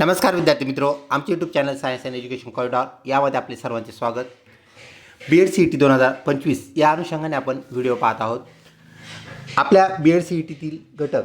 नमस्कार विद्यार्थी मित्रो आमचे YouTube channel science and education corridor यामध्ये आपले सर्वांचे स्वागत. B Ed C E T दोन हजार पंचवीस या अनुषंगाने आपण व्हिडिओ पाहत आहोत. आपल्या बी एड सी ई टीतील घटक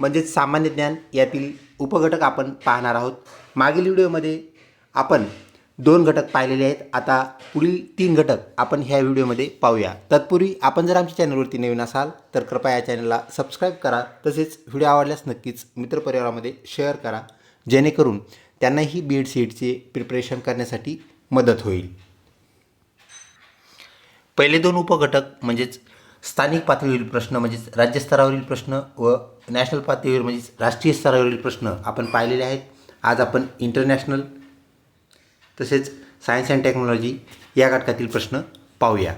म्हणजेच सामान्य ज्ञान यातील उपघटक आपण पाहणार आहोत. मागील व्हिडिओमध्ये आपण दोन घटक पाहिलेले आहेत. आता पुढील तीन घटक आपण ह्या व्हिडिओमध्ये पाहूया. तत्पूर्वी आपण जर आमच्या चॅनलवरती नवीन असाल तर कृपया या चॅनलला सबस्क्राईब करा. तसेच व्हिडिओ आवडल्यास नक्कीच मित्रपरिवारामध्ये शेअर करा. जेणेकरून त्यांनाही बी एड सी एडचे प्रिपरेशन करण्यासाठी मदत होईल. पहिले दोन उपघटक म्हणजेच स्थानिक पातळीवरील प्रश्न म्हणजेच राज्यस्तरावरील प्रश्न व नॅशनल पातळीवर म्हणजेच राष्ट्रीय स्तरावरील प्रश्न आपण पाहिलेले आहेत. आज आपण इंटरनॅशनल तसेच सायन्स अँड टेक्नॉलॉजी या घटकातील प्रश्न पाहूया.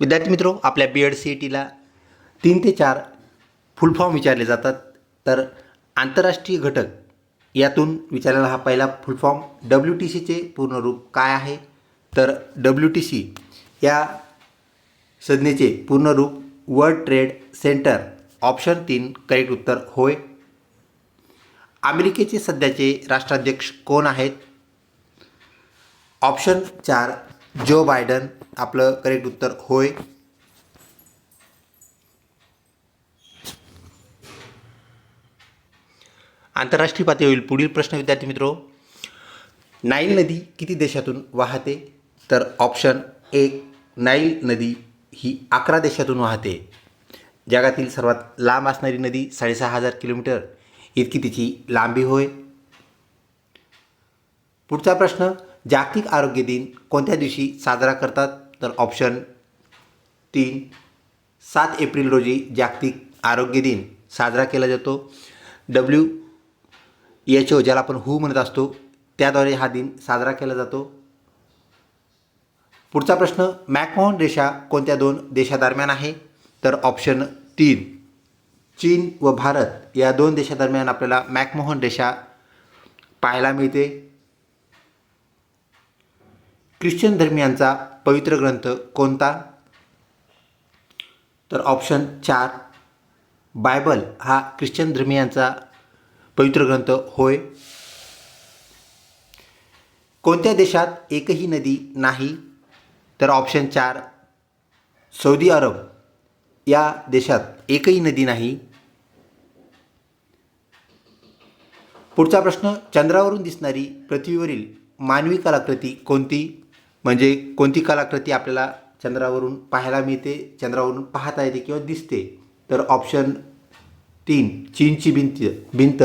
विद्यार्थी मित्रो आपल्या बी एड सी ई टीला तीन ते चार फुल फॉर्म विचारले जातात. तर आंतरराष्ट्रीय घटक यातून विचारलेला हा पहिला फुल फॉर्म डब्ल्यू टी सीचे पूर्ण रूप काय आहे? तर डब्ल्यू टी सी या संज्ञेचे पूर्ण रूप वर्ल्ड ट्रेड सेंटर ऑप्शन तीन करेक्ट उत्तर होय. अमेरिकेचे सध्याचे राष्ट्राध्यक्ष कोण आहेत? ऑप्शन चार जो बायडन आपलं करेक्ट उत्तर होय. आंतरराष्ट्रीय पातळीवरील पुढील प्रश्न विद्यार्थी मित्रो नाईल नदी किती देशातून वाहते? तर ऑप्शन एक नाईल नदी ही अकरा देशातून वाहते. जगातील सर्वात लांब असणारी नदी साडेसहा हजार किलोमीटर. इतकी तिची लांबी होय. पुढचा प्रश्न जागतिक आरोग्य दिन कोणत्या दिवशी साजरा करतात? तर ऑप्शन तीन सात एप्रिल रोजी जागतिक आरोग्य दिन साजरा केला जातो. डब्ल्यू एच ओ ज्याला आपण हू म्हणत असतो त्याद्वारे हा दिन साजरा केला जातो. पुढचा प्रश्न मॅकमोहन रेषा कोणत्या दोन देशादरम्यान आहे? तर ऑप्शन तीन चीन व भारत या दोन देशादरम्यान आपल्याला मॅकमोहन रेषा पाहायला मिळते. ख्रिश्चन धर्मियांचा पवित्र ग्रंथ कोणता? तर ऑप्शन चार बायबल हा ख्रिश्चन धर्मियांचा पवित्र ग्रंथ होय. कोणत्या देशात एकही नदी नाही तर ऑप्शन चार सौदी अरब. या देशात एकही नदी नाही. पुढचा प्रश्न चंद्रावरून दिसणारी पृथ्वीवरील मानवी कलाकृती कोणती? म्हणजे कोणती कलाकृती आपल्याला चंद्रावरून पाहायला मिळते चंद्रावरून पाहता येते किंवा दिसते? तर ऑप्शन तीन चीनची भिंत भिंत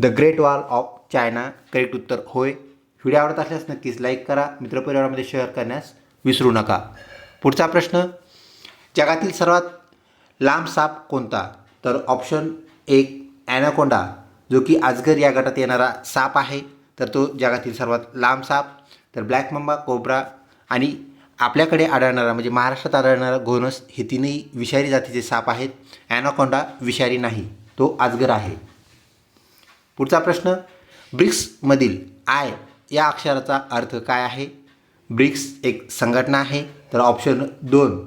the Great Wall of China correct उत्तर होय. व्हिडिओ आवडत असल्यास नक्कीच लाईक करा. मित्रपरिवारामध्ये शेअर करण्यास विसरू नका. पुढचा प्रश्न जगातील सर्वात लांब साप कोणता? तर ऑप्शन एक ॲनाकोंडा जो की आजगर या गटात येणारा साप आहे. तर तो जगातील सर्वात लांब साप. तर ब्लॅक मंबा कोब्रा आणि आपल्याकडे आढळणारा म्हणजे महाराष्ट्रात आढळणारा घोनस हे तीनही विषारी जातीचे साप आहेत. ॲनाकोंडा विषारी नाही. तो आजगर आहे. पुढचा प्रश्न ब्रिक्समधील आय या अक्षराचा अर्थ काय आहे? ब्रिक्स एक संघटना आहे तर ऑप्शन दोन.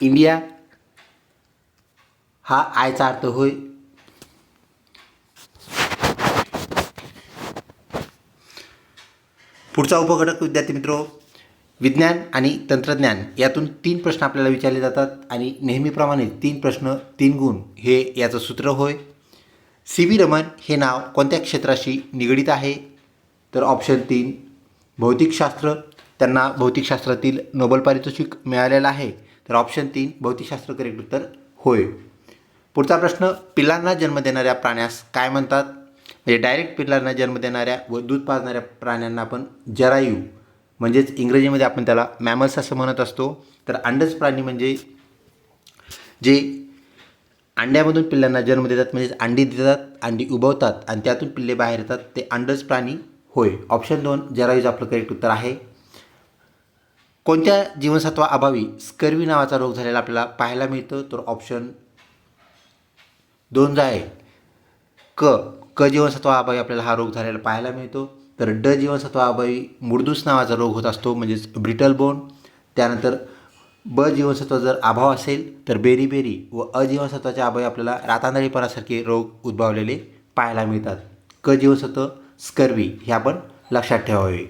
इंडिया हा आयचा अर्थ होय. पुढचा उपघटक विद्यार्थी मित्रो विज्ञान आणि तंत्रज्ञान यातून तीन प्रश्न आपल्याला विचारले जातात आणि नेहमीप्रमाणे तीन प्रश्न तीन गुण हे याचं सूत्र होय. सी व्ही रमन हे नाव कोणत्या क्षेत्राशी निगडीत आहे? तर ऑप्शन तीन भौतिकशास्त्र. त्यांना भौतिकशास्त्रातील नोबल पारितोषिक मिळालेलं आहे. तर ऑप्शन तीन भौतिकशास्त्र करेक्ट उत्तर होय. पुढचा प्रश्न पिल्लांना जन्म देणाऱ्या प्राण्यास काय म्हणतात? म्हणजे डायरेक्ट पिल्लांना जन्म देणाऱ्या व दूध पाजणाऱ्या प्राण्यांना आपण जरायू म्हणजेच इंग्रजीमध्ये आपण त्याला मॅमल्स असं म्हणत असतो. तर अंडज प्राणी म्हणजे जे अंड्यामधून पिल्लांना जन्म देतात म्हणजेच अंडी देतात अंडी उभवतात आणि त्यातून पिल्ले बाहेर येतात ते अंडज प्राणी होय. ऑप्शन दोन जरायूज आपलं करेक्ट उत्तर आहे. कोणत्या जीवनसत्वाअभावी स्कर्वी नावाचा रोग झालेला आपल्याला पाहायला मिळतं? तर ऑप्शन दोन जो आहे क क जीवनसत्वाअभावी आपल्याला हा रोग झालेला पाहायला मिळतो. तर ड जीवनसत्वाअभावी मुडदूस नावाचा रोग होत असतो म्हणजेच ब्रिटल बोन त्यानंतर ब जीवनसत्व जर अभाव असेल तर बेरीबेरी व अजीवनसत्वाचे अभावी आपल्याला रातांदळीपणासारखे रोग उद्भवलेले पाहायला मिळतात. क जीवनसत्व स्कर्वी हे आपण लक्षात ठेवावे.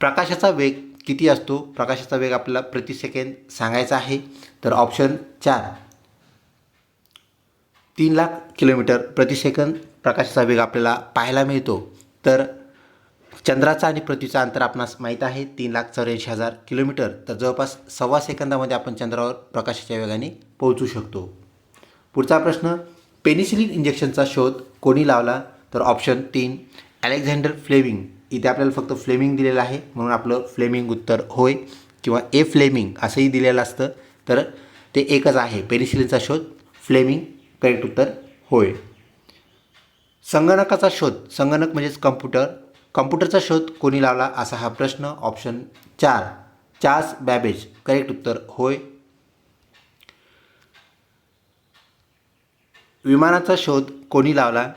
प्रकाशाचा वेग किती असतो? प्रकाशाचा वेग आपल्याला प्रति सेकंद सांगायचा आहे. तर ऑप्शन चार. तीन लाख किलोमीटर प्रति सेकंद प्रकाशाचा वेग आपल्याला पाहायला मिळतो. तर चंद्राचा आणि पृथ्वीचा अंतर आपणास माहीत आहे तीन लाख चौऱ्याऐंशी हजार किलोमीटर. तर जवळपास सव्वा सेकंदामध्ये आपण चंद्रावर प्रकाशाच्या वेगाने पोहोचू शकतो. पुढचा प्रश्न पेनिसिलिन इंजेक्शनचा शोध कोणी लावला? तर ऑप्शन तीन अलेक्झांडर फ्लेमिंग. इथे आपल्याला फक्त फ्लेमिंग दिलेलं आहे म्हणून आपलं फ्लेमिंग उत्तर होय किंवा ए फ्लेमिंग असंही दिलेलं असतं. तर ते एकच आहे पेनिसिलिनचा शोध. फ्लेमिंग करेक्ट उत्तर होय. संगणकाचा शोध. संगणक म्हणजेच कम्प्युटर कॉम्प्युटरचा शोध कोणी लावला असा हा प्रश्न ऑप्शन चार. Charles Babbage. करेक्ट उत्तर होय. विमानाचा शोध कोणी लावला?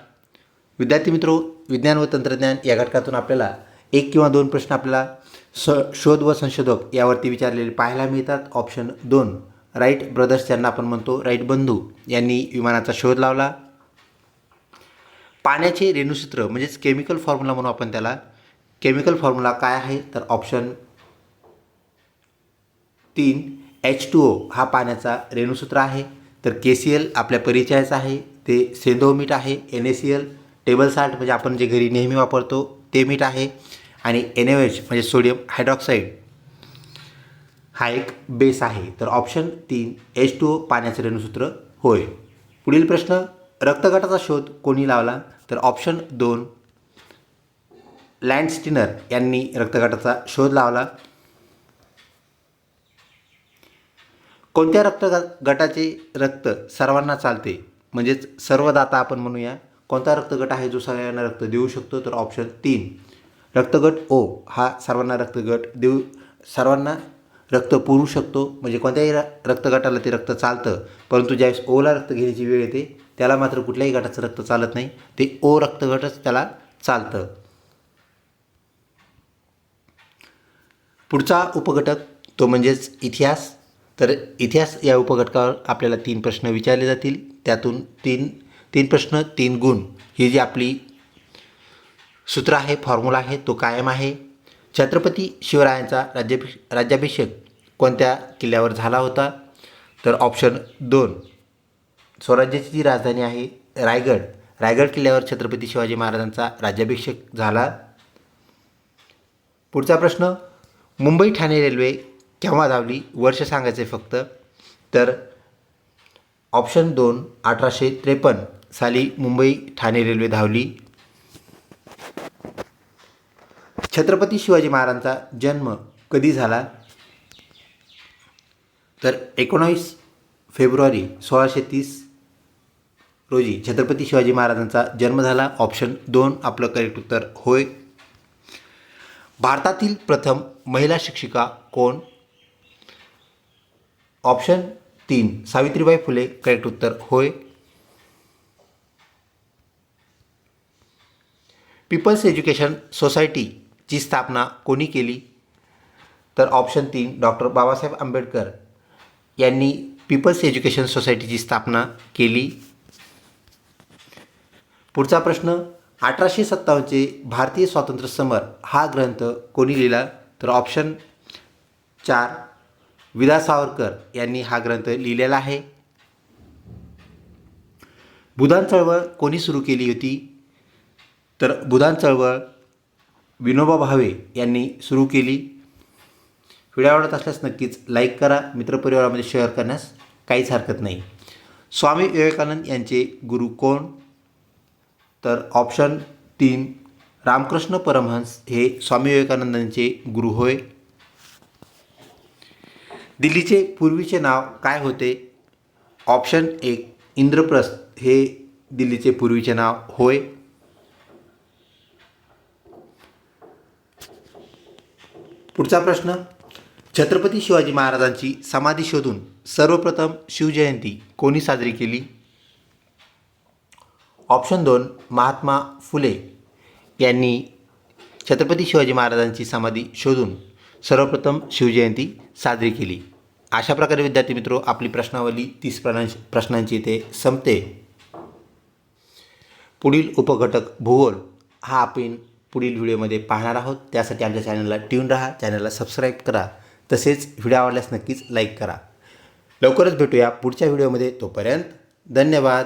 विद्यार्थी मित्रो विज्ञान व तंत्रज्ञान या घटकातून आपल्याला एक किंवा दोन प्रश्न आपल्याला स शोध व संशोधक यावरती विचारलेले पाहायला मिळतात. ऑप्शन दोन. राईट ब्रदर्स यांना आपण म्हणतो राईट बंधू यांनी विमानाचा शोध लावला. पाण्याचे रेणुसूत्र म्हणजेच केमिकल फॉर्म्युला म्हणू आपण त्याला. केमिकल फॉर्म्युला काय आहे? तर ऑप्शन तीन एच टू ओ हा पाण्याचा रेणुसूत्र आहे. तर के सी एल आपल्या परिचयाचं आहे. ते सेंदो मीठ आहे. N A C L table salt म्हणजे आपण जे घरी नेहमी वापरतो ते मीठ आहे. आणि एन ओ एच म्हणजे सोडियम हायड्रॉक्साईड हा एक बेस आहे. तर ऑप्शन तीन एच टू ओ पाण्याचे रेणुसूत्र होय. पुढील प्रश्न रक्तगटाचा शोध कोणी लावला? तर ऑप्शन दोन. लँड स्टिनर यांनी रक्तगटाचा शोध लावला. कोणत्या रक्त गटाचे रक्त सर्वांना चालते? म्हणजेच सर्वदाता आपण म्हणूया. कोणता रक्तगट आहे जो सगळ्यांना रक्त देऊ शकतो? तर ऑप्शन तीन. रक्तगट ओ हा सर्वांना रक्तगट देऊ सर्वांना रक्त पुरू शकतो. म्हणजे कोणत्याही र रक्तगटाला ते रक्त चालतं. परंतु ज्यावेळेस ओला रक्त घेण्याची वेळ येते त्याला मात्र कुठल्याही गटाचं रक्त चालत नाही. ते ओ रक्तगटच त्याला चालतं. पुढचा उपघटक तो म्हणजेच इतिहास. तर इतिहास या उपघटकावर आपल्याला तीन प्रश्न विचारले जातील. त्यातून तीन तीन प्रश्न तीन गुण. ही जी आपली सूत्र आहे फॉर्म्युला आहे तो कायम आहे. छत्रपती शिवरायांचा राज्याभि राज्याभिषेक कोणत्या किल्ल्यावर झाला होता? तर ऑप्शन दोन स्वराज्याची जी राजधानी आहे रायगड रायगड किल्ल्यावर छत्रपती शिवाजी महाराजांचा राज्याभिषेक झाला. पुढचा प्रश्न मुंबई ठाणे रेल्वे केव्हा धावली? वर्ष सांगायचे फक्त. तर ऑप्शन दोन अठराशे त्रेपन्न साली मुंबई ठाणे रेल्वे धावली. छत्रपती शिवाजी महाराजांचा जन्म कधी झाला? तर एकोणावीस फेब्रुवारी सोळाशे तीस रोजी छत्रपती शिवाजी महाराजांचा जन्म झाला. ऑप्शन दोन आपलं करेक्ट उत्तर होय. भारतातील प्रथम महिला शिक्षिका कोण? ऑप्शन तीन सावित्रीबाई फुले करेक्ट उत्तर होय. पीपल्स एज्युकेशन सोसायटीची स्थापना कोणी केली? तर ऑप्शन तीन डॉक्टर बाबासाहेब आंबेडकर यांनी पीपल्स एज्युकेशन सोसायटीची स्थापना केली. पुढचा प्रश्न अठराशे सत्तावन्नचे भारतीय स्वातंत्र्य समर हा ग्रंथ कोणी लिहिला? तर ऑप्शन चार विदा सावरकर यांनी हा ग्रंथ लिहिलेला आहे. बुधान चळवळ कोणी सुरू केली होती? तर बुधान चळवळ विनोबा भावे यांनी सुरू केली. व्हिडिओ आवडत असल्यास नक्कीच लाईक करा. मित्रपरिवारामध्ये शेअर करण्यास काहीच हरकत नाही. स्वामी विवेकानंद यांचे गुरु कोण? तर ऑप्शन तीन रामकृष्ण परमहंस हे स्वामी विवेकानंदांचे गुरु होय. दिल्लीचे पूर्वीचे नाव काय होते? ऑप्शन एक इंद्रप्रस्थ हे दिल्लीचे पूर्वीचे नाव होय. पुढचा प्रश्न छत्रपती शिवाजी महाराजांची समाधी शोधून सर्वप्रथम शिवजयंती कोणी साजरी केली? ऑप्शन दोन महात्मा फुले यांनी छत्रपती शिवाजी महाराजांची समाधी शोधून सर्वप्रथम शिवजयंती साजरी केली. अशा प्रकारे विद्यार्थी मित्रो आपली प्रश्नावली तीस प्रश्नां प्रश्नांची इथे संपते. पुढील उपघटक भूगोल. हा आपण पुढील व्हिडिओमध्ये पाहणार आहोत. त्यासाठी आमच्या चॅनलला ट्यून राहा चॅनलला सबस्क्राईब करा. तसेच व्हिडिओ आवडल्यास नक्कीच लाईक करा. लवकरच भेटूया पुढच्या व्हिडिओमध्ये. तोपर्यंत धन्यवाद.